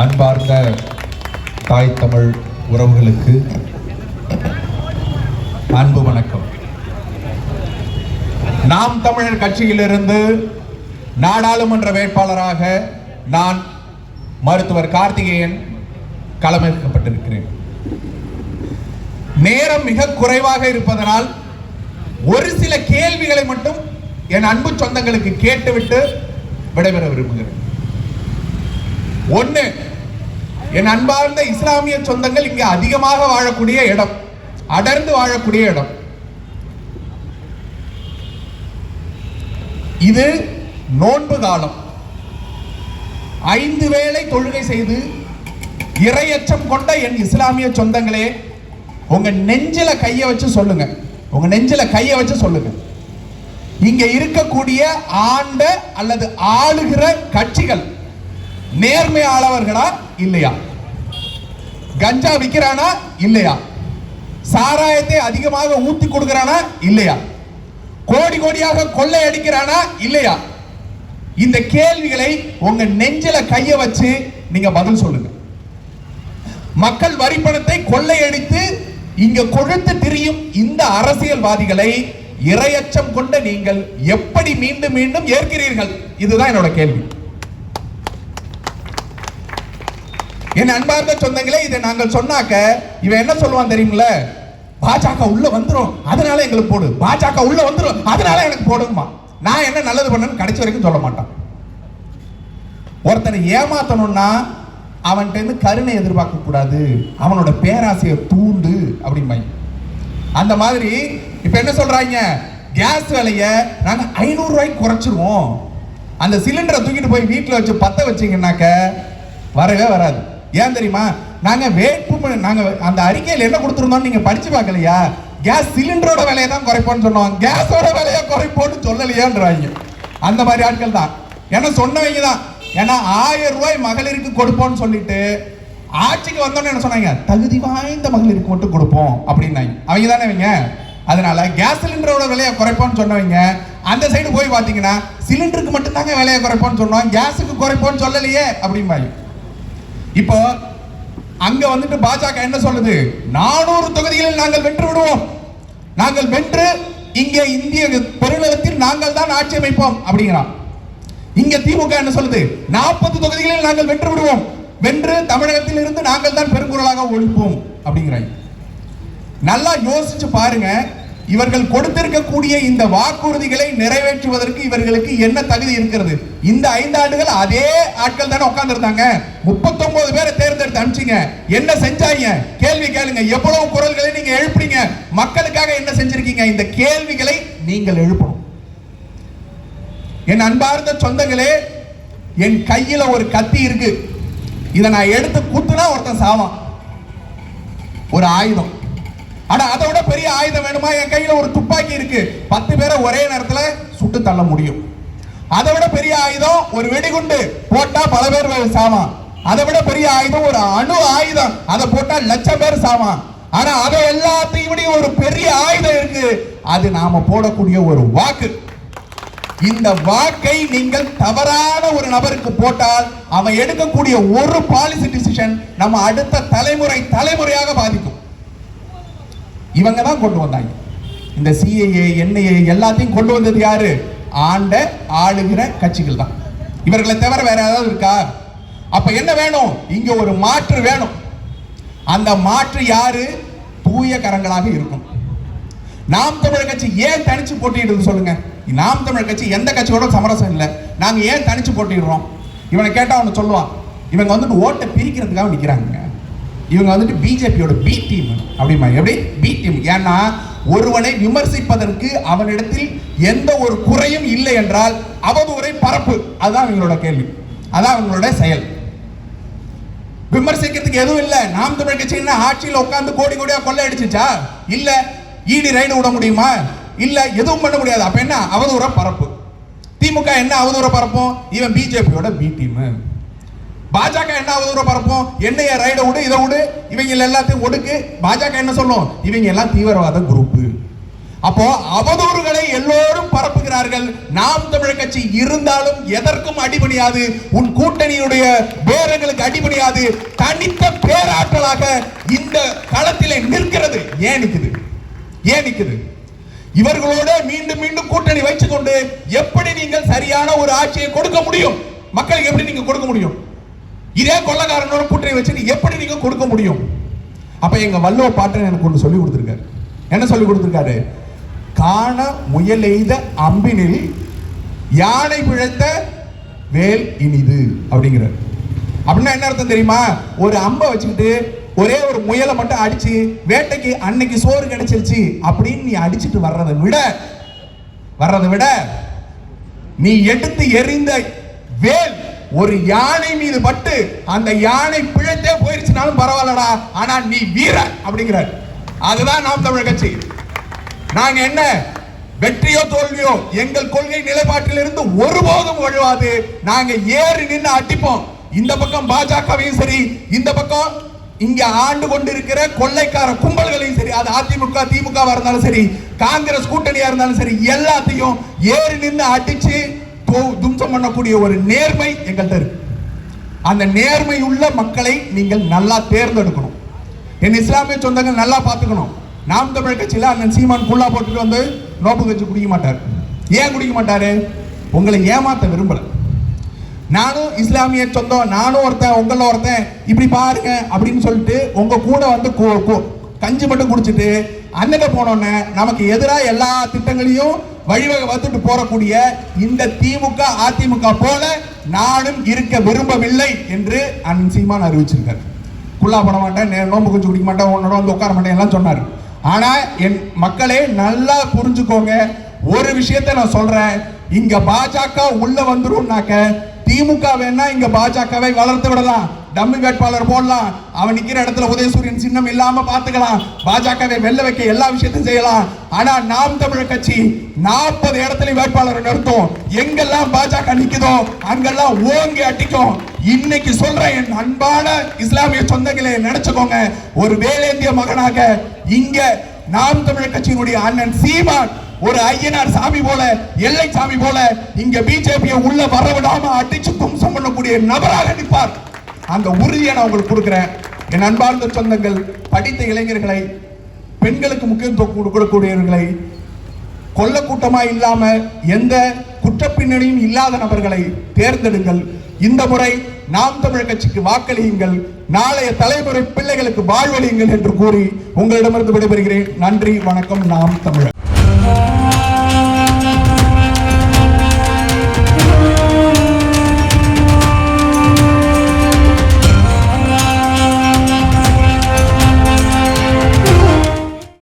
அன்பார்ந்த தாய் தமிழ் உறவுகளுக்கு அன்பு வணக்கம். நாம் தமிழர் கட்சியிலிருந்து நாடாளுமன்ற வேட்பாளராக நான் மருத்துவர் கார்த்திகேயன் களமிறக்கப்பட்டிருக்கிறேன். நேரம் மிக குறைவாக இருப்பதனால் ஒரு சில கேள்விகளை மட்டும் என் அன்பு சொந்தங்களுக்கு கேட்டுவிட்டு விடைபெற விரும்புகிறேன். ஒன்று என் அன்பார்ந்த இஸ்லாமிய சொந்தங்கள் இங்கே அதிகமாக வாழக்கூடிய இடம். அடர்ந்து வாழக்கூடிய இடம். இது நோன்பு காலம். ஐந்து வேளை தொழுகை செய்து இரையச்சம் கொண்ட என் இஸ்லாமிய சொந்தங்களே உங்க நெஞ்சில கைய வச்சு சொல்லுங்க. உங்க நெஞ்சில கைய வச்சு சொல்லுங்க. இங்க இருக்கக்கூடிய ஆண்ட அல்லது ஆளுகிற கட்சிகள் நேர்மையாளவர்களா இல்லையா? கஞ்சா விற்கிறானா இல்லையா? சாராயத்தை அதிகமாக ஊத்தி கொடுக்கிறானா? இல்லையா? கோடி கோடியாக கொள்ளை அடிக்கிறானா? இல்லையா? இந்த கேள்விகளை உங்க நெஞ்சில கைய வச்சு நீங்க பதில் சொல்லுங்க. மக்கள் வரி பணத்தை கொள்ளையடித்து இங்க கொழுத்து திரியும் இந்த அரசியல்வாதிகளை இரையச்சம் கொண்ட நீங்கள் எப்படி மீண்டும் மீண்டும் ஏற்கிறீர்கள்? இதுதான் என்னோட கேள்வி. என் அன்பார்ந்த சொந்தங்களே இதை நாங்கள் சொன்னாக்க இவன் என்ன சொல்லுவான் தெரியுமில்ல பாஜக உள்ள வந்துடும் அதனால எங்களுக்கு போடு. பாஜக உள்ள வந்துடும் அதனால எனக்கு போடுமா நான் என்ன நல்லது பண்ணேன்னு கடைசி வரைக்கும் சொல்ல மாட்டான். ஒருத்தனை ஏமாத்தணும்னா அவன்கிட்ட இருந்து கருணை எதிர்பார்க்க கூடாது. அவனோட பேராசையை தூண்டு அப்படிம்பாங்க. அந்த மாதிரி இப்ப என்ன சொல்றாங்க? கேஸ் விலைய நாங்க ஐநூறு ரூபாய்க்கு குறைச்சிருவோம். அந்த சிலிண்டரை தூக்கிட்டு போய் வீட்டில் வச்சு பத்த வச்சீங்கன்னாக்க வரவே வராது. ஏன் தெரியுமா? நாங்க வேட்பு நாங்க அந்த அறிக்கையில் என்ன கொடுத்துருந்தோம் நீங்க படிச்சு பார்க்கலையா? கேஸ் சிலிண்டரோட விலையை தான் குறைப்போம்னு சொன்னோம். கேஸோட விலையை குறைப்போம்னு சொல்லலையான்றாங்க. அந்த மாதிரி ஆட்கள் தான். ஏன்னா சொன்னவங்க தான். ஏன்னா ஆயிரம் ரூபாய் மகளிருக்கு கொடுப்போம்னு சொல்லிட்டு ஆட்சிக்கு வந்தோன்னு என்ன சொன்னாங்க? தகுதி வாய்ந்த மகளிருக்கு மட்டும் கொடுப்போம் அப்படின்னாங்க. அவங்க தானே இவங்க? அதனால கேஸ் சிலிண்டரோட விலையை குறைப்போம்னு சொன்னவங்க அந்த சைடு போய் பார்த்தீங்கன்னா சிலிண்டருக்கு மட்டும்தாங்க விலையை குறைப்போம்னு சொன்னோம். கேஸுக்கு குறைப்போம்னு சொல்லலையே அப்படிம்பாங்க. இப்போ அங்க வந்துட்டு பாஜக என்ன சொல்லுது? நானூறு தொகுதிகளில் நாங்கள் வென்று விடுவோம். நாங்கள் வென்று இங்கே இந்திய பெருநிலத்தில் நாங்கள் தான் ஆட்சி அமைப்போம் அப்படிங்கிறான். இங்க திமுக என்ன சொல்லுது? நாற்பது தொகுதிகளில் நாங்கள் வென்று விடுவோம். வென்று தமிழகத்தில் இருந்து நாங்கள் தான் பெருங்குரலாக ஒழிப்போம் அப்படிங்கிறாங்க நல்லா யோசிச்சு பாருங்க. இவர்கள் கொடுத்திருக்கக்கூடிய இந்த வாக்குறுதிகளை நிறைவேற்றுவதற்கு இவர்களுக்கு என்ன தகுதி இருக்கிறது? இந்த ஐந்து ஆண்டுகள் அதே ஆட்கள் தானே உட்கார்ந்து இருந்தாங்க முப்பத்தொன்பது பேரை தேர்ந்தெடுத்து அனுப்பிச்சிங்க. என்ன செஞ்சாங்க? கேள்வி கேளுங்க. எவ்வளவு குரல்களை நீங்க எழுப்புறீங்க மக்களுக்காக என்ன செஞ்சிருக்கீங்க? இந்த கேள்விகளை நீங்கள் எழுப்பணும். என் அன்பார்ந்த சொந்தங்களே என் கையில ஒரு கத்தி இருக்கு. இதை நான் எடுத்து குத்துனா ஒருத்தன் சாவான். ஒரு ஆயுதம். ஆனா அதை விட பெரிய ஆயுதம் வேணுமா? என் கையில ஒரு துப்பாக்கி இருக்கு. பத்து பேரை ஒரே நேரத்துல சுட்டு தள்ள முடியும். அதை விட பெரிய ஆயுதம் ஒரு வெடிகுண்டு. போட்டா பல பேர் சாமான். அதை விட பெரிய ஆயுதம் ஒரு அணு ஆயுதம். அதை போட்டா லட்சம் பேர் சாமான். ஆனா அதை எல்லாத்தையும் விட ஒரு பெரிய ஆயுதம் இருக்கு. அது நாம போடக்கூடிய ஒரு வாக்கு. இந்த வாக்கை நீங்கள் தவறான ஒரு நபருக்கு போட்டால் அவன் எடுக்கக்கூடிய ஒரு பாலிசி டிசிஷன் நம்ம அடுத்த தலைமுறை தலைமுறையாக பாதிக்கும். இவங்க தான் கொண்டு வந்தாங்க. இந்த சிஏஏ என்ஐஏ எல்லாத்தையும் கொண்டு வந்தது யாரு? ஆண்ட ஆளுகிற கட்சிகள் தான். இவர்களை தவிர வேற ஏதாவது இருக்கா? அப்ப என்ன வேணும்? இங்க ஒரு மாற்று வேணும். அந்த மாற்று யாரு? தூய கரங்களாக இருக்கும். நாம் தமிழர் கட்சி ஏன் தனிச்சு போட்டியிடுது சொல்லுங்க. நாம் தமிழர் கட்சி எந்த கட்சியோட சமரசம் இல்லை. நாங்க ஏன் தனிச்சு போட்டிடுறோம் இவனை கேட்டா அவனை சொல்லுவான். இவங்க வந்துட்டு ஓட்டை பிரிக்கிறதுக்காக நிக்கிறாங்க. இவங்க வந்துட்டு பிஜேபியோட பி டீம் அப்படிமா எப்படி? பி டீம் ஏன்னா ஒருவனை விமர்சிப்பதற்கு அவனிடத்தில் எந்த ஒரு குறையும் இல்லை என்றால் அவதூறை பரப்பு. அதுதான் இவங்களோட கேள்வி. அதான் அவங்களோட செயல். விமர்சிக்கிறதுக்கு எதுவும் இல்லை. நாம் தமிழ் கட்சி ஆட்சியில் உட்காந்து கோடி கோடியா கொள்ளை அடிச்சுச்சா இல்ல ஈடி ரைடு விட முடியுமா? இல்ல எதுவும் பண்ண முடியாது. அப்ப என்ன? அவதூற பரப்பு. திமுக என்ன அவதூற பரப்பும்? இவன் பிஜேபியோட பி டீம் பாஜக என்ன அவதூற பரப்பும். என்னைய ரைட விடு இதை விடு இவங்க எல்லாத்தையும் ஒடுக்கு. பாஜக என்ன சொல்லும்? இவங்க எல்லாம் தீவிரவாத குரூப் அப்போ அவதூறுகளை எல்லோரும் பரப்புகிறார்கள். நாம் தமிழர் கட்சி இருந்தாலும் எதற்கும் அடிபணியாது. உன் கூட்டணியுடைய பேரங்களுக்கு அடிபணியாது. தனித்த பேராற்றலாக இந்த களத்திலே நிற்கிறது. ஏன் நிற்குது ஏன் நிற்குது இவர்களோட மீண்டும் மீண்டும் கூட்டணி வைத்துக்கொண்டு எப்படி நீங்கள் சரியான ஒரு ஆட்சியை கொடுக்க முடியும்? மக்களுக்கு எப்படி நீங்க கொடுக்க முடியும்? இதே கொள்ளக்காரனோட கூட்டணி வச்சு எப்படி நீங்க கொடுக்க முடியும்? அப்ப எங்க வல்லோ பாட்டன் எனக்கு ஒன்று சொல்லி கொடுத்துருக்காரு. என்ன சொல்லி கொடுத்துருக்காரு? காண முயலெய்த அம்பினில் யானை பிழைத்த வேல் இனிது அப்படிங்கிறார். அப்படின்னா என்ன அர்த்தம் தெரியுமா? ஒரு அம்பை வச்சுக்கிட்டு ஒரே ஒரு முயலை மட்டும் அடிச்சு வேட்டைக்கு அன்னைக்கு சோறு கிடைச்சிருச்சு அப்படின்னு நீ அடிச்சிட்டு வர்றதை விட வர்றதை விட நீ எடுத்து எறிந்த வேல் ஒரு யானை மீது பட்டு அந்த யானை பிழைத்தே போயிருச்சுனாலும் பரவாயில்லடா ஆனா நீ வீர அப்படிங்கிறார். அதுதான் நாம் தமிழர் கட்சி. நாங்க என்ன வெற்றியோ தோல்வியோ எங்கள் கொள்கை நிலைப்பாட்டிலிருந்து ஒருபோதும் ஒழுவாது நாங்க ஏறி நின்று அடிப்போம். இந்த பக்கம் பாஜகவையும் சரி இந்த பக்கம் இங்க ஆண்டு கொண்டிருக்கிற கொள்ளைக்கார கும்பல்களையும் சரி அது அதிமுக திமுக இருந்தாலும் சரி காங்கிரஸ் கூட்டணியா இருந்தாலும் சரி எல்லாத்தையும் ஏறி நின்று அடிச்சு தும்சம் பண்ணக்கூடிய ஒரு நேர்மை எங்கள்கிட்ட இருக்கு. அந்த நேர்மை உள்ள மக்களை நீங்கள் நல்லா தேர்ந்தெடுக்கணும். என் இஸ்லாமிய சொந்தங்கள் நல்லா பார்த்துக்கணும். நாம் தமிழ் கட்சியில் அண்ணன் சீமான் குள்ளா போட்டுட்டு வந்து நோப்பு கட்சி குடிக்க மாட்டார். ஏன் குடிக்க மாட்டாரு? உங்களை ஏமாத்த விரும்பல. நானும் இஸ்லாமிய சொந்தம் நானும் ஒருத்தன் உங்கள ஒருத்தன் இப்படி பாருங்க அப்படின்னு சொல்லிட்டு உங்க கூட வந்து கஞ்சி மட்டும் குடிச்சிட்டு அண்ணன் போனோன்னே நமக்கு எதிராக எல்லா திட்டங்களையும் வழிவகை வந்துட்டு போறக்கூடிய இந்த திமுக அதிமுக போல நானும் இருக்க விரும்பவில்லை என்று அண்ணன் சீமான் அறிவிச்சிருக்காரு. குள்ளா போட மாட்டேன் நோம்பு நோன்பு கொஞ்சம் குடிக்க மாட்டேன் உன்னோட வந்து உட்கார மாட்டேன் எல்லாம் சொன்னார். ஆனா என் மக்களே நல்லா புரிஞ்சுக்கோங்க ஒரு விஷயத்த நான் சொல்றேன். இங்க பாஜக உள்ள வந்துரும்னாக்க திமுக வேணா இங்க பாஜகவை வளர்த்து விடலாம். டம்மி வேட்பாளர் போடலாம். அவன் நிக்கிற இடத்துல உதயசூரியன் சின்னம் இல்லாம பாத்துக்கலாம் பாஜகவை வெல்ல வைக்க எல்லா விஷயத்தையும் செய்யலாம். ஆனா நாம் தமிழர் கட்சி நாற்பது இடத்துல வேட்பாளரை நிறுத்தும். எங்கெல்லாம் பாஜக நிக்குதோ அங்கெல்லாம் ஓங்கி அடிக்கும். இன்னைக்கு சொல்றேன் என் அன்பான இஸ்லாமிய சொந்தங்களே நினைச்சுக்கோங்க. ஒரு வேலேந்திய மகனாக இங்க நாம் தமிழர் கட்சியினுடைய அண்ணன் சீமான் ஒரு ஐயனார் சாமி போல எல்லை சாமி போல இங்க பிஜேபியை உள்ள வரவிடாம அடிச்சு தும்சம் பண்ணக்கூடிய நபராக நிற்பார். அந்த உறுதியை நான் உங்களுக்கு கொடுக்குறேன். என் அன்பார்ந்த சொந்தங்கள் படித்த இளைஞர்களை பெண்களுக்கு முக்கியத்துவம் கொடுக்கக்கூடியவர்களை கொல்ல இல்லாமல் இல்லாம எந்த குற்றப்பின்னணியும் இல்லாத நபர்களை தேர்ந்தெடுங்கள். இந்த முறை நாம் தமிழர் கட்சிக்கு வாக்களியுங்கள். நாளைய தலைமுறை பிள்ளைகளுக்கு வாழ்வழியுங்கள் என்று கூறி உங்களிடமிருந்து விடைபெறுகிறேன். நன்றி வணக்கம். நாம் தமிழர்.